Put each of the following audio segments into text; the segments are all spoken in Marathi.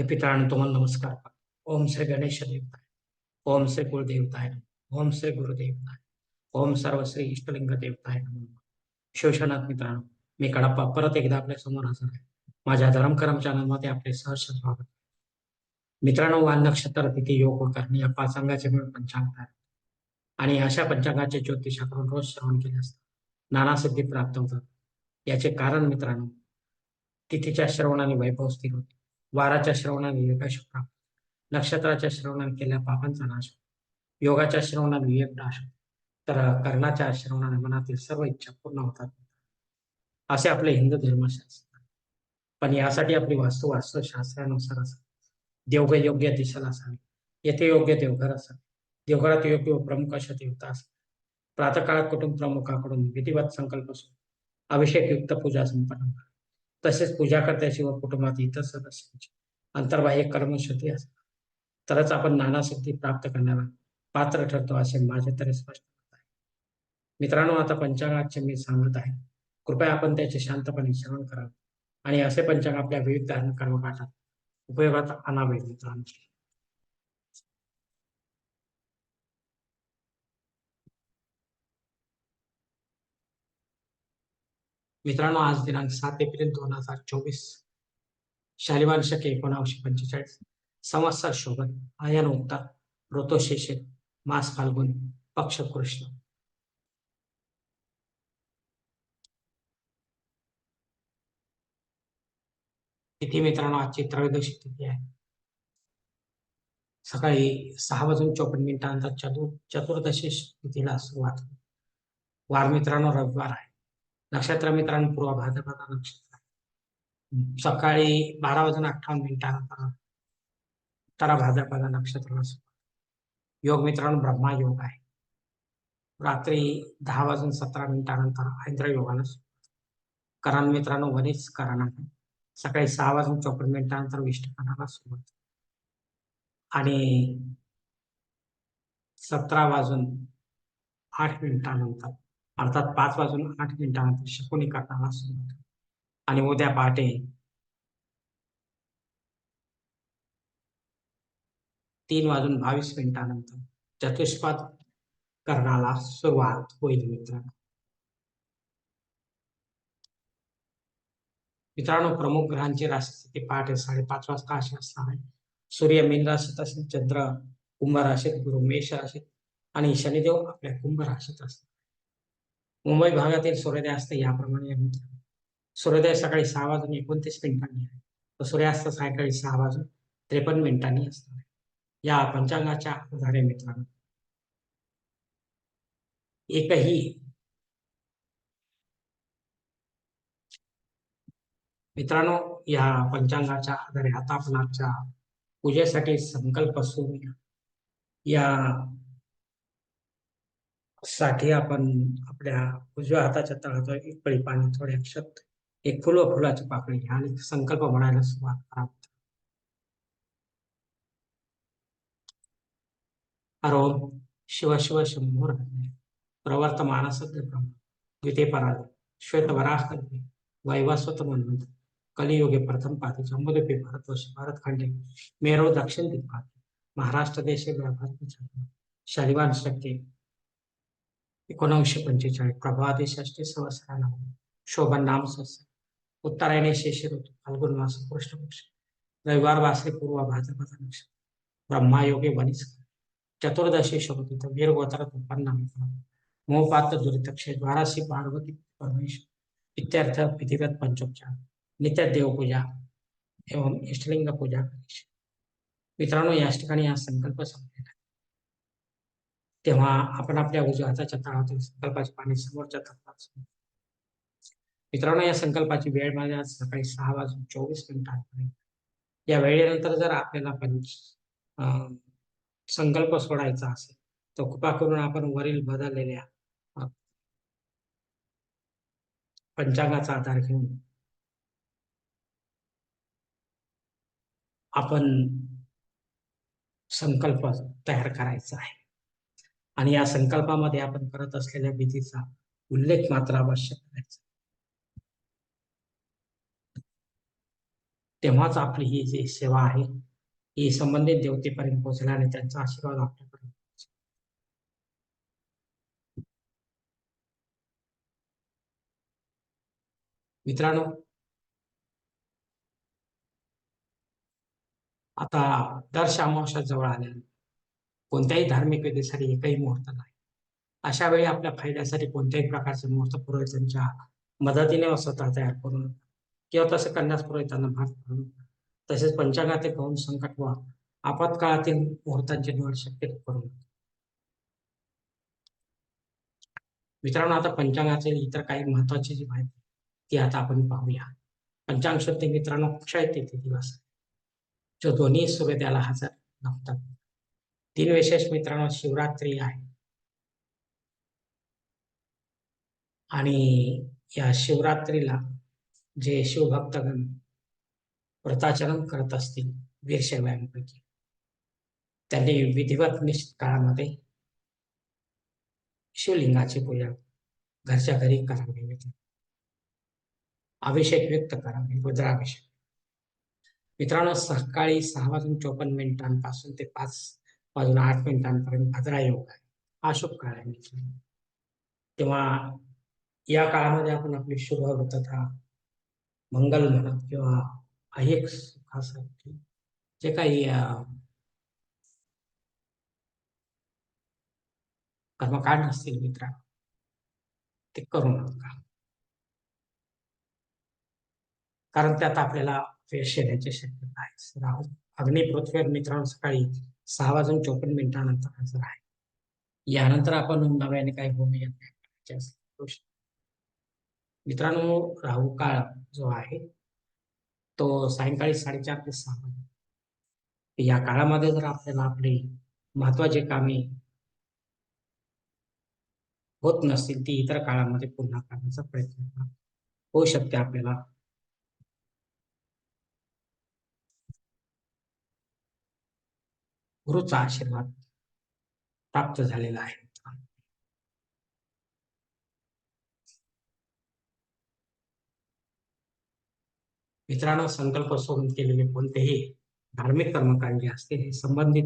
हे पितरांनो तुम्हाला नमस्कार ओम श्री गणेश देवताय. ओम श्री कुलदेवताय ओम श्री गुरुदेवताय ओम सर्व श्री इष्टलिंग देवताय शिवशनाथ मित्रांनो मी कडप्पा परत एकदा आपल्यासमोर हजर आहे. माझ्या धर्मकरम चॅनलमध्ये आपले सहर्ष स्वागत. मित्रांनो वाल नक्षत्र तिथी योग व करणी या पाच अंगाचे मिळून पंचांग तयार आणि अशा पंचांगाचे ज्योतिषाकडून रोज श्रवण केले असतात. नाना सिद्धी प्राप्त होतात. याचे कारण मित्रांनो तिथीच्या श्रवणाने वैभव स्थिर होते. वाराच्या श्रवणाने विवेकाश प्राप्त नक्षत्राच्या श्रवणाने केल्या पापांचा नाश योगाच्या श्रवणाने विवेक नाश तर कर्णाच्या श्रवणाने मनातील सर्व इच्छा पूर्ण होतात. असे आपले हिंदू धर्मशास्त्र. पण यासाठी आपली वास्तू वास्तुशास्त्रानुसार असावी. देवघ योग्य दिशेला असावी. येथे योग्य देवघर असावे. देवघरात योग्य व प्रमुख अशा देवता असावी. प्रातकाळात कुटुंब प्रमुखाकडून विधिवत संकल्प असून अभिषेक युक्त पूजा संपन्न करा तसेच पूजा करत्याची व कुटुंबात इतर सदस्यांची अंतर्बाह्य कर्मशुद्धी असते. तरच आपण नानाशक्ती प्राप्त करण्याला पात्र ठरतो असे माझे तरी स्पष्ट मत आहे. मित्रांनो आता पंचांगाचे मी सांगत आहे. कृपया आपण त्याचे शांतपणे श्रवण करावे. आणि असे पंचांग आपल्या विविध धार्मिक कर्मकांडात उपयोगात आणावे मित्रांनो. मित्रांनो आज दिनांक सात एप्रिल दोन हजार चोवीस. शालिवान शके एकोणावीसशे पंचेचाळीस. संवत्सर शोभन आयन उत्तर ऋतुशेषे मास फाल्गुन पक्ष कृष्ण. तिथी मित्रांनो आजची त्रयोदशी तिथी आहे. सकाळी सहा वाजून चोपन्न मिनिटांचा चतुर चतुर्दशी तिथीला सुरुवात. वार मित्रांनो रविवार आहे. नक्षत्र मित्रांनो पूर्व भाद्रपदा नक्षत्र आहे. सकाळी बारा वाजून अठ्ठावन्न मिनिटानंतर तर भाद्रपदा नक्षत्राला सुरुवात. योग मित्रांनो ब्रह्मा योग आहे रात्री दहा वाजून सतरा मिनिटानंतर ऐंद्र योगाला सुरुवात. करण मित्रांनो वनिज करण आहे सकाळी सहा वाजून चौपन्न मिनिटानंतर विष्णुकरणाला सुरुवात आणि सतरा वाजून आठ मिनिटानंतर अर्थात पाच वाजून आठ मिनिटानंतर शकुनी करणाला सुरुवात आणि उद्या पहाटे तीन वाजून बावीस मिनिटानंतर चतुष्पाद करणाला सुरुवात होईल मित्रांनो. मित्रांनो प्रमुख ग्रहांची राशी पहाटे साडेपाच वाजता अशी असणार आहे. सूर्य मीन राशीत असेल चंद्र कुंभ राशीत गुरु मेष राशीत आणि शनिदेव आपल्या कुंभ राशीत असतात मुंबई भागातील सूर्योदयास्त याप्रमाणे सूर्योदय सकाळी सहा वाजून एकोणतीस मिनिटांनी आहे. तर सूर्यास्त सायंकाळी सहा वाजून त्रेपन्न मिनिटांनी असणार आहे या पंचांगाच्या आधारे मित्रांनो. एकही मित्रांनो या पंचांगाच्या आधारे आता आपण आजच्या पूजेसाठी संकल्प सुरू या साठी आपण आपल्या उजव्या हाताच्या तळाचा एक पळी पाणी थोडे अक्षत एक फुल व फुलाची पाकळी घ्या आणि संकल्प म्हणायला सुरुवात करा. हरो शिव शिव शंभूर प्रवर्तमान सद्य ब्रह्म. द्विते पराध श्वेत वराह वैवास्वत म्हणून कलियुगे प्रथम पाती. जम्बुद्वीपे भारतवर्ष. भारतखंडे मेरो दक्षिण दिग्पाती महाराष्ट्र देशे भारत शालिवान शक्ती. एकोणीसशे पंचेचाळीस प्रभाते षष्टी सहस्रानं शोभन नाम सहस्र. उत्तरायणे शेष ऋतू फाल्गुन मास कृष्ण पक्ष रविवार वासरे पूर्व भाद्रपद नक्ष ब्रह्मायोगे वनिस चतुर्दशी शोभित वीर गोत्र उत्पन्न मोहपात दुरितक्षे द्वारासी पार्वती परमेश्वर. इत्यर्थ विधिवत पंचोपचार. नित्य देवपूजा एवं इष्टलिंग पूजा. मित्रांनो या ठिकाणी हा संकल्प संपलेला तेव्हा आपण आपल्या उजव्या हाताच्या तळातून संकल्पाचे पाणी समोरच्या तळात मित्रांनो या संकल्पाची वेळ माझ्या आज सकाळी सहा वाजून चोवीस मिनिटांपर्यंत. या वेळेनंतर जर आपल्याला पंच अं, संकल्प सोडायचा असेल तर कृपा करून आपण वरील बदललेल्या पंचांगाचा आधार घेऊन आपण संकल्प तयार करायचा आहे. आणि या संकल्पामध्ये आपण करत असलेल्या विधीचा उल्लेख मात्र आवश्यक करायचा. तेव्हाच आपली ही जी सेवा आहे ही संबंधित देवतेपर्यंत पोहोचल्या आणि त्यांचा आशीर्वाद आपल्यापर्यंत मित्रांनो आता दर अमावस्या जवळ आल्या कोणत्याही धार्मिक विधीसाठी एकही मुहूर्त नाही. अशा वेळी आपल्या फायद्यासाठी कोणत्याही प्रकारचे मुहूर्त पुरोहितांच्या मदतीने स्वतः तयार करून किंवा तसं करण्यास पुरोहितांना भाग करून तसेच पंचांगातील गौण संकट व आपत्काळातील मुहूर्तांची निवड शक्य करून. मित्रांनो आता पंचांगातील इतर काही महत्वाची जी माहिती ती आता आपण पाहूया. पंचांग शुद्धी मित्रांनो क्षय तिथी दिवस. जो दोन्ही सूर्योदयाला हजर नव्हतात तीन विशेष मित्रांनो शिवरात्री आहे. आणि या शिवरात्रीला जे शिवभक्तगण व्रताचरण करत असतील वीरशैवांपैकी त्यांनी विधिवत निश्चित काळामध्ये शिवलिंगाची पूजा घरच्या घरी करावी. अभिषेक व्यक्त करावे रुद्राभिषेक. मित्रांनो सकाळी सहा वाजून चोपन्न मिनिटांपासून ते पाच अजून आठ मिनिटांपर्यंत भद्रा योग आहे. हा शुभ काळ आहे किंवा तेव्हा या काळामध्ये आपण आपली शुभ व्रतता मंगल म्हणा किंवा अनेक सुखासाठी जे काही कर्मकांड असतील मित्रा ते करू नका. कारण त्यात आपल्याला यश येण्याची शक्यता आहे. राहू. अग्नि पृथ्वीवर मित्रांनो सकाळी सहा वाजून चोपन्न मिनिटानंतर हजर आहे. यानंतर आपण नव्याने काही भूमी मित्रांनो राहू काळ जो आहे तो सायंकाळी साडेचार ते सहा वाजे या काळामध्ये जर आपल्याला आपली महत्वाची कामे होत नसतील ती इतर काळामध्ये पुन्हा करण्याचा प्रयत्न होऊ शकते आपल्याला. गुरुचा आशीर्वाद प्राप्त झालेला आहे. मित्रांनो संकल्प सोडून केलेले कोणतेही धार्मिक कर्मकांड जे असते हे संबंधित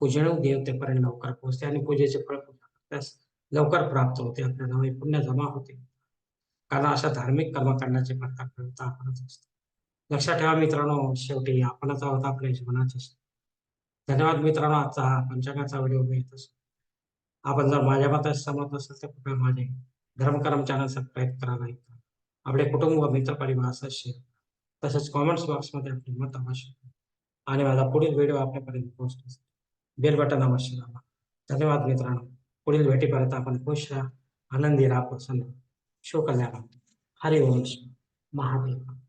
पूजन देवतेपर्यंत लवकर पोहोचते आणि पूजेचे फळ लवकर प्राप्त होते. आपल्या नावे पुण्य जमा होते. कारण अशा धार्मिक कर्मकांडाचे प्रकार आपणच असतो. लक्षात ठेवा मित्रांनो शेवटी आपणच आहोत आपल्या जीवनाचे धन्यवाद मित्रांनो आजचा हा पंचांगाचा व्हिडिओ येत असतो आपण जर माझ्या मतात समजत असेल तर कृपया माझे धर्मकर्म चॅनल सबस्क्राईब करा नाही आपले कुटुंब व मित्र परिवार असं शेअर तसेच कॉमेंट्स बॉक्समध्ये आपले मत अवश्य आणि माझा पुढील व्हिडिओ आपल्यापर्यंत पोहोचतो. बेल बटन अवश्य दाबा. धन्यवाद मित्रांनो. पुढील भेटीपर्यंत आपण खुश राहा. आनंदी राहा प्रसन्न शिवकल्याण हरिवंश महादेव.